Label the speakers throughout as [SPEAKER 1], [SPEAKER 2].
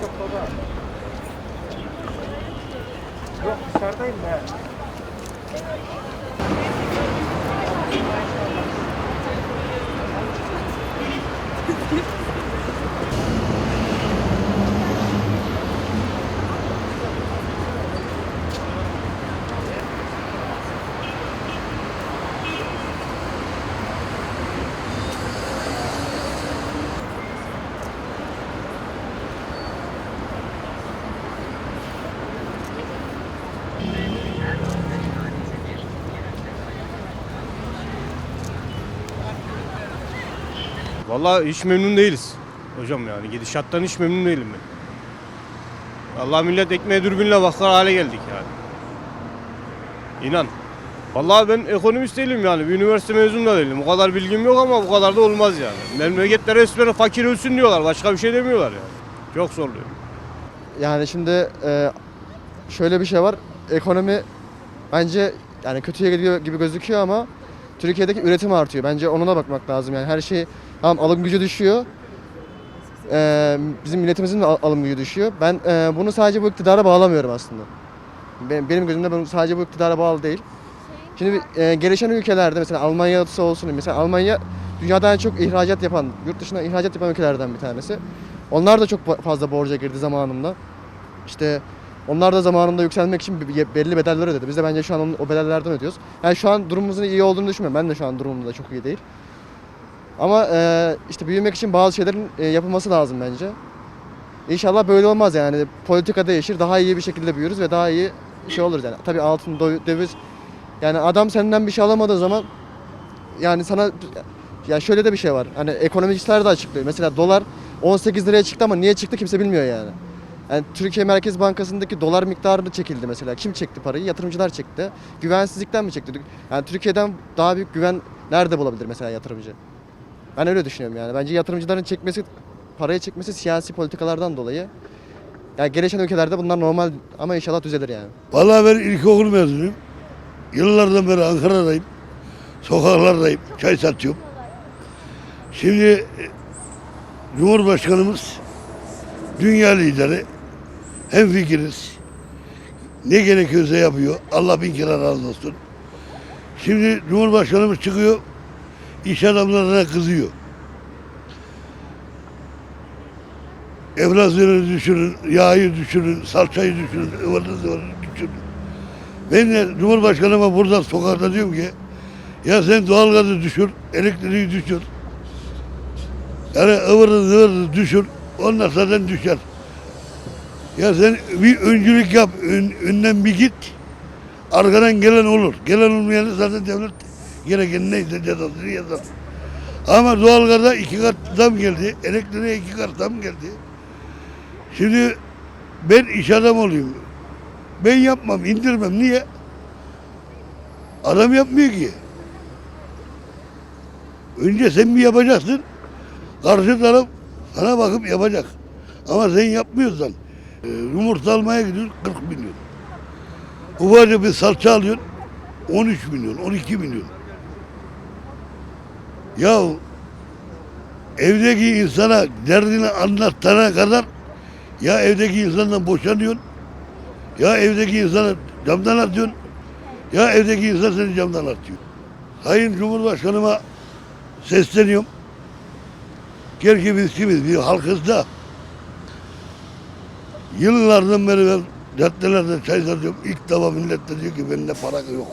[SPEAKER 1] çok baba. Yok dışarıdayım ben.
[SPEAKER 2] Vallahi hiç memnun değiliz. Hocam yani gidişattan hiç memnun değilim ben. Vallahi millet ekmeğe dürbünle bakar hale geldik yani. İnan. Vallahi ben ekonomist değilim yani. Bir üniversite mezunu da değilim. O kadar bilgim yok ama bu kadar da olmaz yani. Memlekette resmen fakir ölsün diyorlar. Başka bir şey demiyorlar yani. Çok zorluyor.
[SPEAKER 3] Yani şimdi e, şöyle bir şey var. Ekonomi bence yani kötüye gidiyor gibi gözüküyor ama Türkiye'deki üretim artıyor. Bence onuna bakmak lazım. Yani her şey tamam alım gücü düşüyor. E, bizim milletimizin de al- alım gücü düşüyor. Ben e, bunu sadece bu iktidara bağlamıyorum aslında. Benim, benim gözümde bu sadece bu iktidara bağlı değil. Şimdi e, gelişen ülkelerde mesela Almanya olsun mesela Almanya dünyada en çok ihracat yapan, yurt dışına ihracat yapan ülkelerden bir tanesi. Onlar da çok fazla borca girdi zamanında. İşte onlar da zamanında yükselmek için belli bedeller ödedi. Biz de bence şu an o bedellerden ödüyoruz. Yani şu an durumumuzun iyi olduğunu düşünmüyorum. Ben de şu an durumum da çok iyi değil. Ama e, işte büyümek için bazı şeylerin e, yapılması lazım bence. İnşallah böyle olmaz yani. Politika değişir, daha iyi bir şekilde büyürüz ve daha iyi şey oluruz yani. Tabii altın, döviz yani adam senden bir şey alamadığı zaman yani sana ya şöyle de bir şey var. Hani ekonomistler de açıklıyor. Mesela dolar 18 liraya çıktı ama niye çıktı kimse bilmiyor yani. Yani Türkiye Merkez Bankası'ndaki dolar miktarını çekildi mesela. Kim çekti parayı? Yatırımcılar çekti. Güvensizlikten mi çekti? Yani Türkiye'den daha büyük güven nerede bulabilir mesela yatırımcı? Ben öyle düşünüyorum yani. Bence yatırımcıların çekmesi, parayı çekmesi siyasi politikalardan dolayı. Yani gelişen ülkelerde bunlar normal ama inşallah düzelir yani.
[SPEAKER 4] Vallahi ben ilkokul mezunuyum. Yıllardan beri Ankara'dayım. Sokaklardayım. Çay satıyorum. Şimdi e, Cumhurbaşkanımız dünya lideri. Hem fikiriz. Ne gerekiyorsa yapıyor. Allah bin kere razı olsun. Şimdi Cumhurbaşkanımız çıkıyor. iş adamlarına kızıyor. Enflasyonu düşürün, yağı düşürün, salçayı düşürün, ıvırını zıvırını düşürün. Ben de Cumhurbaşkanıma buradan sokakta diyorum ki ya sen doğalgazı düşür, elektriği düşür. Yani ıvırını zıvırını düşür, onlar zaten düşer. Ya sen bir öncülük yap, ön, önden bir git. Arkadan gelen olur. Gelen olmayanı zaten devlet gereken neyse cezasını yazar. Ama doğalgaza iki kat zam geldi, elektriğe iki kat zam geldi. Şimdi ben iş adam olayım. Ben yapmam, indirmem. Niye? Adam yapmıyor ki. Önce sen bir yapacaksın. Karşı taraf sana bakıp yapacak. Ama sen yapmıyorsan e, yumurta almaya gidiyorsun 40 milyon. Ufacık bir salça alıyorsun 13 milyon, 12 milyon. Ya evdeki insana derdini anlatana kadar ya evdeki insandan boşanıyorsun, ya evdeki insana camdan atıyorsun, ya evdeki insan seni camdan atıyor. Sayın Cumhurbaşkanıma sesleniyorum. Gel ki biz kimiz? Bir halkız da. Yıllardan beri ben caddelerde çay satıyorum. İlk defa millet de diyor ki bende para yok.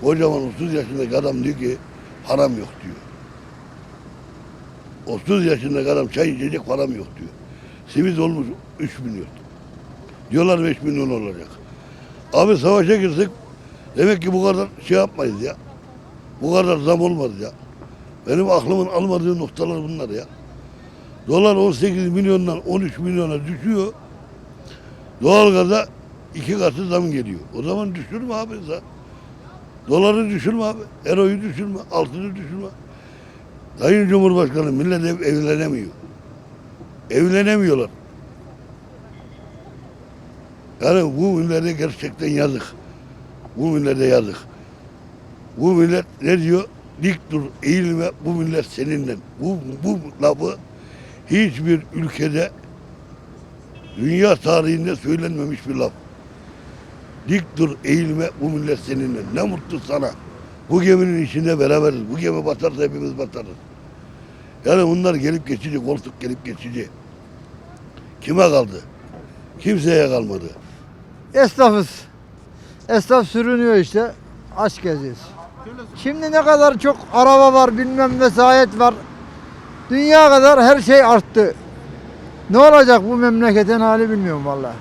[SPEAKER 4] Kocaman 30 yaşındaki adam diyor ki param yok diyor. 30 yaşındaki adam çay içecek param yok diyor. Simit olmuş 3 milyon. Diyorlar 5 milyon olacak. Abi savaşa girsek demek ki bu kadar şey yapmayız ya. Bu kadar zam olmaz ya. Benim aklımın almadığı noktalar bunlar ya. Dolar 18 milyondan 13 milyona düşüyor. Doğalgaza iki katı zam geliyor. O zaman düşürme abi sen. Doları düşürme abi. Euroyu düşürme. Altını düşürme. Sayın Cumhurbaşkanı millet ev, evlenemiyor. Evlenemiyorlar. Yani bu millete gerçekten yazık. Bu millete yazık. Bu millet ne diyor? Dik dur, eğilme, bu millet seninle. Bu, bu lafı hiçbir ülkede Dünya tarihinde söylenmemiş bir laf. Dik dur eğilme bu millet seninle. Ne mutlu sana. Bu geminin içinde beraberiz. Bu gemi batarsa hepimiz batarız. Yani bunlar gelip geçici, koltuk gelip geçici. Kime kaldı? Kimseye kalmadı.
[SPEAKER 5] Esnafız. Esnaf sürünüyor işte. Aç geziyoruz. Şimdi ne kadar çok araba var bilmem vesayet var. Dünya kadar her şey arttı. Ne olacak bu memleketin hali bilmiyorum vallahi.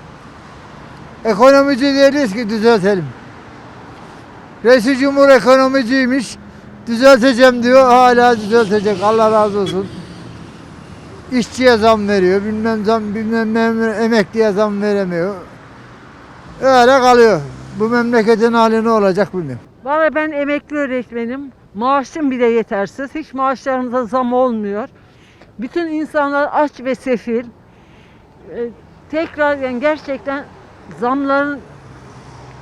[SPEAKER 5] Ekonomici değiliz ki düzeltelim. Reisi Cumhur ekonomiciymiş. Düzelteceğim diyor. Hala düzeltecek. Allah razı olsun. İşçiye zam veriyor. Bilmem zam bilmem emekliye zam veremiyor. Öyle kalıyor. Bu memleketin hali ne olacak bilmiyorum.
[SPEAKER 6] Vallahi ben emekli öğretmenim. Maaşım bile yetersiz. Hiç maaşlarımıza zam olmuyor. Bütün insanlar aç ve sefil. Ee, tekrar yani gerçekten zamların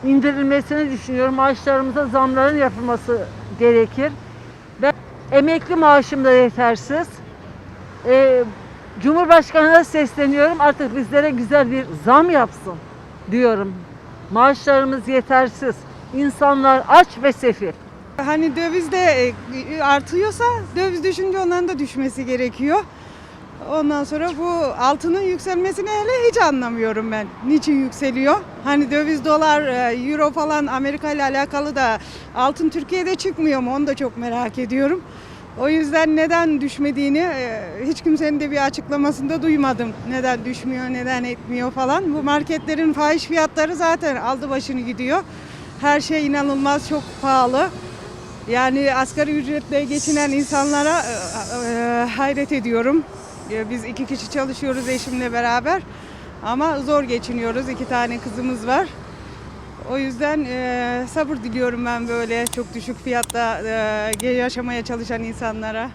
[SPEAKER 6] indirilmesini düşünüyorum. Maaşlarımıza zamların yapılması gerekir. Ben emekli maaşım da yetersiz. Ee, Cumhurbaşkanı'na sesleniyorum. Artık bizlere güzel bir zam yapsın diyorum. Maaşlarımız yetersiz. İnsanlar aç ve sefil.
[SPEAKER 7] Hani döviz de e, artıyorsa döviz düşünce onların da düşmesi gerekiyor. Ondan sonra bu altının yükselmesini hele hiç anlamıyorum ben. Niçin yükseliyor? Hani döviz, dolar, e, euro falan Amerika ile alakalı da altın Türkiye'de çıkmıyor mu? Onu da çok merak ediyorum. O yüzden neden düşmediğini e, hiç kimsenin de bir açıklamasında duymadım. Neden düşmüyor, neden etmiyor falan. Bu marketlerin fahiş fiyatları zaten aldı başını gidiyor. Her şey inanılmaz çok pahalı. Yani asgari ücretle geçinen insanlara e, hayret ediyorum. Biz iki kişi çalışıyoruz eşimle beraber. Ama zor geçiniyoruz. İki tane kızımız var. O yüzden e, sabır diliyorum ben böyle çok düşük fiyatta e, yaşamaya çalışan insanlara.